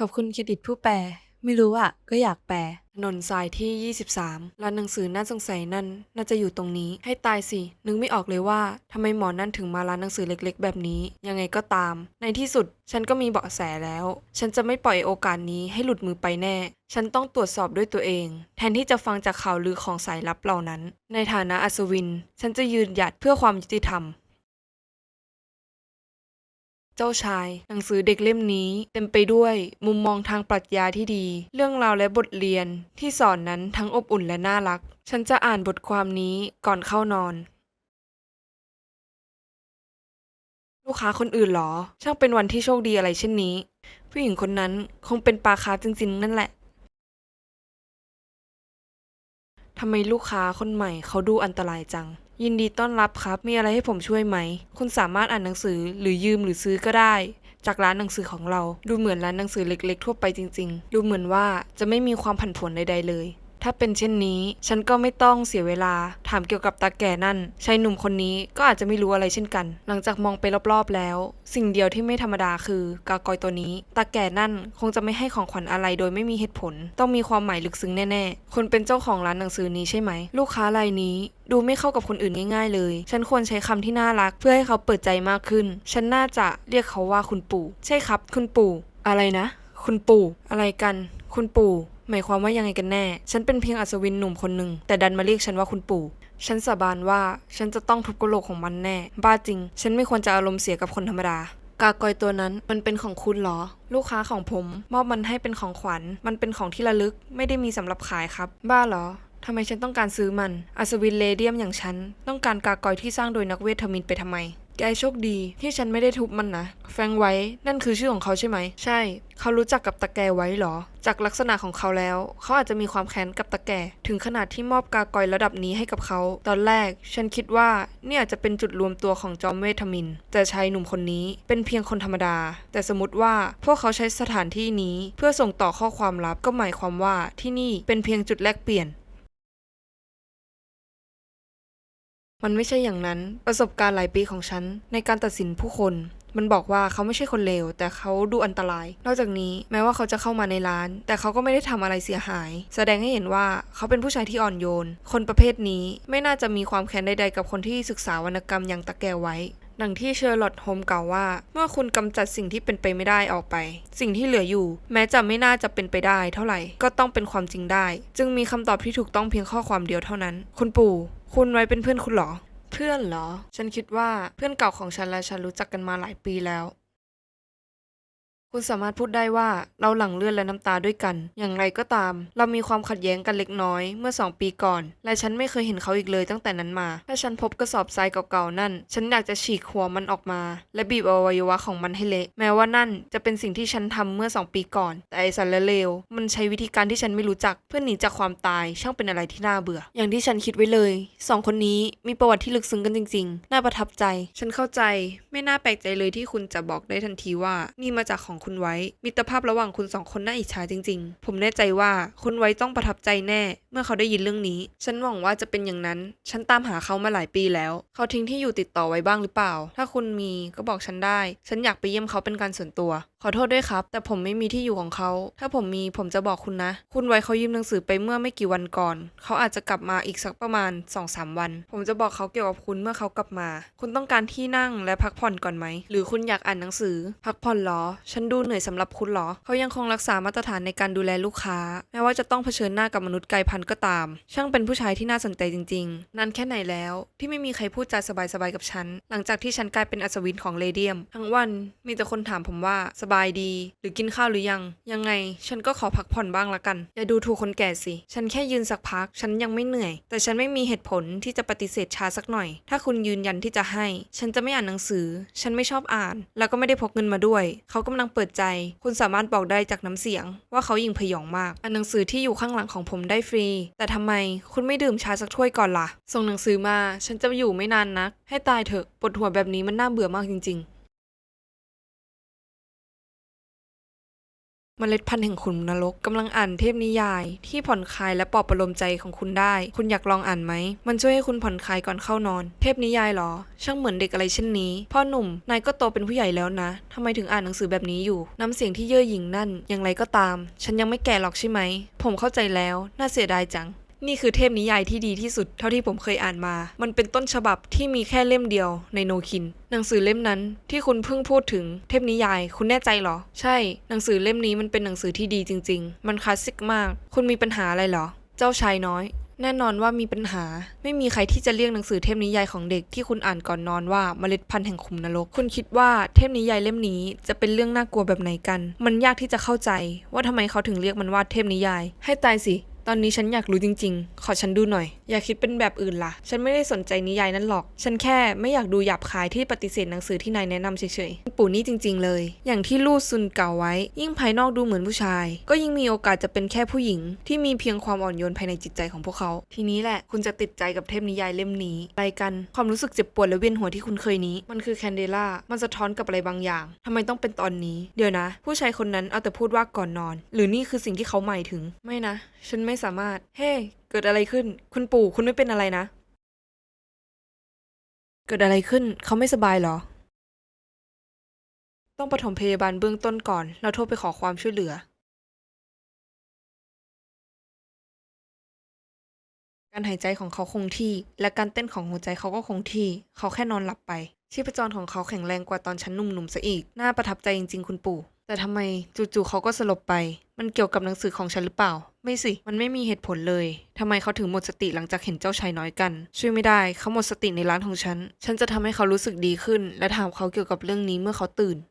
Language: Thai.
ขอบคุณเครดิตผู้แปล ไม่รู้อะก็อยากแปลถนนสายที่ 23ร้านหนังสือน่าสงสัยนั่น น่าจะอยู่ตรงนี้ ให้ตายสิ นึกไม่ออกเลยว่าทำไมหมอนั่นถึงมาร้านหนังสือเล็กๆ แบบนี้ ยังไงก็ตาม ในที่สุด ฉันก็มีเบาะแสแล้ว ฉันจะไม่ปล่อยโอกาสนี้ให้หลุดมือไปแน่ ฉันต้องตรวจสอบด้วยตัวเอง แทนที่จะฟังจากข่าวลือของสายลับเหล่านั้น ในฐานะอัศวิน ฉันจะยืนหยัดเพื่อความยุติธรรม เจ้าชาย หนังสือเด็กเล่มนี้ เต็มไปด้วยมุมมองทางปรัชญาที่ดี เรื่องราวและบทเรียนที่สอนนั้นทั้งอบอุ่นและน่ารัก ฉันจะอ่านบทความนี้ก่อนเข้านอน ลูกค้าคนอื่นเหรอ ช่างเป็นวันที่โชคดีอะไรเช่นนี้ ผู้หญิงคนนั้นคงเป็นปลาคาจริงๆ นั่นแหละทำไมลูกค้าคนใหม่เขาดูอันตรายจัง ยินดีต้อนรับครับ มีอะไรให้ผมช่วยไหม คุณสามารถอ่านหนังสือหรือยืมหรือซื้อก็ได้ จากร้านหนังสือของเรา ดูเหมือนร้านหนังสือเล็ก ๆ ทั่วไปจริง ๆ ดูเหมือนว่าจะไม่มีความผันผวนใดๆเลย ถ้าเป็นเช่นนี้ ฉันก็ไม่ต้องเสียเวลา ถามเกี่ยวกับตาแก่นั่นชายหนุ่มคนนี้ก็อาจจะไม่รู้อะไรเช่นกัน หลังจากมองไปรอบๆแล้ว สิ่งเดียวที่ไม่ธรรมดาคือกากอยตัวนี้ ตาแก่นั่นคงจะไม่ให้ของขวัญอะไรโดยไม่มีเหตุผล ต้องมีความหมายลึกซึ้งแน่ๆ คนเป็นเจ้าของร้านหนังสือนี้ใช่ไหม ลูกค้ารายนี้ดูไม่เข้ากับคนอื่นง่ายๆเลย ฉันควรใช้คำที่น่ารัก เพื่อให้เขาเปิดใจมากขึ้น ฉันน่าจะเรียกเขาว่าคุณปู่ ใช่ครับ คุณปู่ อะไรนะ คุณปู่ อะไรกัน คุณปู่ หมายความว่ายังไงกันแน่ ฉันเป็นเพียงอัศวินหนุ่มคนหนึ่ง แต่ดันมาเรียกฉันว่าคุณปู่ ฉันสาบานว่าฉันจะต้องทุบกระโหลกของมันแน่ บ้าจริง ฉันไม่ควรจะอารมณ์เสียกับคนธรรมดา กากอยตัวนั้นมันเป็นของคุณเหรอ ลูกค้าของผม มอบมันให้เป็นของขวัญ มันเป็นของที่ระลึก ไม่ได้มีสำหรับขายครับ บ้าเหรอทำไมฉันต้องการซื้อมัน อัศวินเลเดียมอย่างฉัน ต้องการกากอยที่สร้างโดยนักเวทมินไปทำไม แกโชคดี ที่ฉันไม่ได้ทุบมันนะ แฟงไว้ นั่นคือชื่อของเขาใช่ไหม ใช่ เขารู้จักกับตะแกไว้เหรอ จากลักษณะของเขาแล้ว เขาอาจจะมีความแค้นกับตะแก ถึงขนาดที่มอบกากอยระดับนี้ให้กับเขา ตอนแรก ฉันคิดว่าเนี่ยอาจจะเป็นจุดรวมตัวของจอมเวทมิน แต่ชายหนุ่มคนนี้เป็นเพียงคนธรรมดา แต่สมมติว่าพวกเขาใช้สถานที่นี้ เพื่อส่งต่อข้อความลับก็หมายความว่าที่นี่เป็นเพียงจุดแลกเปลี่ยน มันไม่ใช่อย่างนั้น ประสบการณ์หลายปีของฉัน ในการตัดสินผู้คน มันบอกว่าเขาไม่ใช่คนเลว แต่เขาดูอันตราย นอกจากนี้แม้ว่าเขาจะเข้ามาในร้าน แต่เขาก็ไม่ได้ทำอะไรเสียหาย แสดงให้เห็นว่าเขาเป็นผู้ชายที่อ่อนโยน คนประเภทนี้ไม่น่าจะมีความแค้นใดๆกับคนที่ศึกษาวรรณกรรมอย่างตะแกไว้ ดังที่เชอร์ลอตโฮมกล่าวว่า เมื่อคุณกำจัดสิ่งที่เป็นไปไม่ได้ออกไป สิ่งที่เหลืออยู่ แม้จะไม่น่าจะเป็นไปได้เท่าไหร่ก็ต้องเป็นความจริงได้ จึงมีคำตอบที่ถูกต้องเพียงข้อความเดียวเท่านั้น คุณปู่ คุณไว้เป็นเพื่อนคุณเหรอ เพื่อนเหรอ ฉันคิดว่าเพื่อนเก่าของฉันและฉันรู้จักกันมาหลายปีแล้ว คุณสามารถพูดได้ว่าเราหลั่งเลือดและน้ำตาด้วยกัน อย่างไรก็ตาม เรามีความขัดแย้งกันเล็กน้อยเมื่อสองปีก่อน และฉันไม่เคยเห็นเขาอีกเลยตั้งแต่นั้นมา ถ้าฉันพบกระสอบทรายเก่าๆนั่น ฉันอยากจะฉีกหัวมันออกมา และบีบอวัยวะของมันให้เละ แม้ว่านั่นจะเป็นสิ่งที่ฉันทำเมื่อสองปีก่อน แต่ไอสันและเลวมันใช้วิธีการที่ฉันไม่รู้จัก เพื่อหนีจากความตายช่างเป็นอะไรที่น่าเบื่อ อย่างที่ฉันคิดไว้เลยสองคนนี้มีประวัติที่ลึกซึ้งกันจริง ๆ น่าประทับใจ ฉันเข้าใจ ไม่น่าแปลกใจเลยที่คุณจะบอกได้ทันทีว่านี่มาจากของคุณไว้ มิตรภาพระหว่างคุณสองคนน่าอิจฉาจริง ๆ ผมแน่ใจว่าคุณไว้ต้องประทับใจแน่ เมื่อเขาได้ยินเรื่องนี้ ฉันหวังว่าจะเป็นอย่างนั้น ฉันตามหาเขามาหลายปีแล้ว เขาทิ้งที่อยู่ติดต่อไว้บ้างหรือเปล่า ถ้าคุณมีก็บอกฉันได้ ฉันอยากไปเยี่ยมเขาเป็นการส่วนตัว ขอโทษด้วยครับ แต่ผมไม่มีที่อยู่ของเขา ถ้าผมมีผมจะบอกคุณนะ คุณไว้เขายืมหนังสือไปเมื่อไม่กี่วันก่อน เขาอาจจะกลับมาอีกสักประมาณ2อสวัน ผมจะบอกเขาเกี่ยวกับคุณเมื่อเขากลับมา คุณต้องการที่นั่งและพักผ่อนก่อนไหม หรือคุณอยากอ่านหนังสือ พักผ่อนหรอ ฉันดูเหนื่อยสำหรับคุณเหรอ เขายังคงรักษามาตรฐานในการดูแลลูกค้า แม้ว่าจะต้องเผชิญหน้ากับมนุษย์ไกลพันธุ์ก็ตาม ช่างเป็นผู้ชายที่น่าสนใจจริง ๆ นานแค่ไหนแล้วที่ไม่มีใครพูดจาสบายๆกับฉัน หลังจากที่ฉันกลายเป็นอัศวินของเลเดียม ทั้งวันมีแต่คนถามผมว่าสบายดี หรือกินข้าวหรือยัง ยังไง ฉันก็ขอพักผ่อนบ้างละกัน อย่าดูถูกคนแก่สิ ฉันแค่ยืนสักพัก ฉันยังไม่เหนื่อย แต่ฉันไม่มีเหตุผลที่จะปฏิเสธชาสักหน่อย ถ้าคุณยืนยันที่จะให้ ฉันจะไม่อ่านหนังสือ ฉันไม่ชอบอ่าน แล้วก็ไม่ได้พกเงินมาด้วย เขากำลังเปิดใจ คุณสามารถบอกได้จากน้ำเสียง ว่าเขายิงพยองมาก อ่านหนังสือที่อยู่ข้างหลังของผมได้ฟรี แต่ทำไมคุณไม่ดื่มชาสักถ้วยก่อนล่ะ ส่งหนังสือมา ฉันจะอยู่ไม่นานนัก ให้ตายเถอะ ปวดหัวแบบนี้มันน่าเบื่อมากจริง ๆ เมล็ดพันธุ์แห่งขุนนรกกำลังอ่านเทพนิยาย ที่ผ่อนคลายและปลอบประโลมใจของคุณได้ คุณอยากลองอ่านไหม มันช่วยให้คุณผ่อนคลายก่อนเข้านอน เทพนิยายเหรอ ช่างเหมือนเด็กอะไรเช่นนี้ พ่อหนุ่ม นายก็โตเป็นผู้ใหญ่แล้วนะ ทำไมถึงอ่านหนังสือแบบนี้อยู่ น้ำเสียงที่เย่อหยิ่งนั่น อย่างไรก็ตาม ฉันยังไม่แก่หรอกใช่ไหม ผมเข้าใจแล้ว น่าเสียดายจัง นี่คือเทพนิยายที่ดีที่สุดเท่าที่ผมเคยอ่านมา มันเป็นต้นฉบับที่มีแค่เล่มเดียวในโนคิน หนังสือเล่มนั้นที่คุณเพิ่งพูดถึงเทพนิยาย คุณแน่ใจเหรอ ใช่ หนังสือเล่มนี้มันเป็นหนังสือที่ดีจริง ๆ มันคลาสสิกมาก คุณมีปัญหาอะไรเหรอ เจ้าชายน้อย แน่นอนว่ามีปัญหา ไม่มีใครที่จะเรียกหนังสือเทพนิยายของเด็กที่คุณอ่านก่อนนอนว่าเมล็ดพันธุ์แห่งขุมนรก คุณคิดว่าเทพนิยายเล่มนี้จะเป็นเรื่องน่ากลัวแบบไหนกัน มันยากที่จะเข้าใจว่าทำไมเขาถึงเรียกมันว่าเทพนิยาย ให้ตายสิ ตอนนี้ฉันอยากรู้จริง ๆ ขอฉันดูหน่อย อย่าคิดเป็นแบบอื่นล่ะ ฉันไม่ได้สนใจนิยายนั้นหรอก ฉันแค่ไม่อยากดูหยาบคายที่ปฏิเสธหนังสือที่นายแนะนำเฉยๆ ปู่นี่จริง ๆ เลย อย่างที่ลู่ซุนกล่าวไว้ ยิ่งภายนอกดูเหมือนผู้ชาย ก็ยิ่งมีโอกาสจะเป็นแค่ผู้หญิง ที่มีเพียงความอ่อนโยนภายในจิตใจของพวกเขา ทีนี้แหละ คุณจะติดใจกับเทพนิยายเล่มนี้อะไรกัน ความรู้สึกเจ็บปวดและเวียนหัวที่คุณเคยนี้ มันคือแคนเดล่า มันสะท้อนกับอะไรบางอย่างทำไมต้องเป็นตอนนี้ เดี๋ยวนะ ผู้ชายคนนั้นเอาแต่พูดว่าก่อนนอน หรือนี่คือสิ่งที่เขาหมายถึง ไม่นะ ฉันไม่สามารถ เฮ้เกิดอะไรขึ้น คุณปู่คุณไม่เป็นอะไรนะ เกิดอะไรขึ้น เขาไม่สบายเหรอ ต้องปฐมพยาบาลเบื้องต้นก่อน แล้วโทรไปขอความช่วยเหลือ การหายใจของเขาคงที่ และการเต้นของหัวใจเขาก็คงที่ เขาแค่นอนหลับไป ชีพจรของเขาแข็งแรงกว่าตอนฉันหนุ่มๆซะอีก น่าประทับใจจริง ๆ คุณปู่ แต่ทำไมจู่ๆเขาก็สลบไป มันเกี่ยวกับหนังสือของฉันหรือเปล่า ไม่สิ มันไม่มีเหตุผลเลยทำไมเขาถึงหมดสติหลังจากเห็นเจ้าชายน้อยกัน ช่วยไม่ได้ เขาหมดสติในร้านของฉัน ฉันจะทำให้เขารู้สึกดีขึ้น และถามเขาเกี่ยวกับเรื่องนี้เมื่อเขาตื่น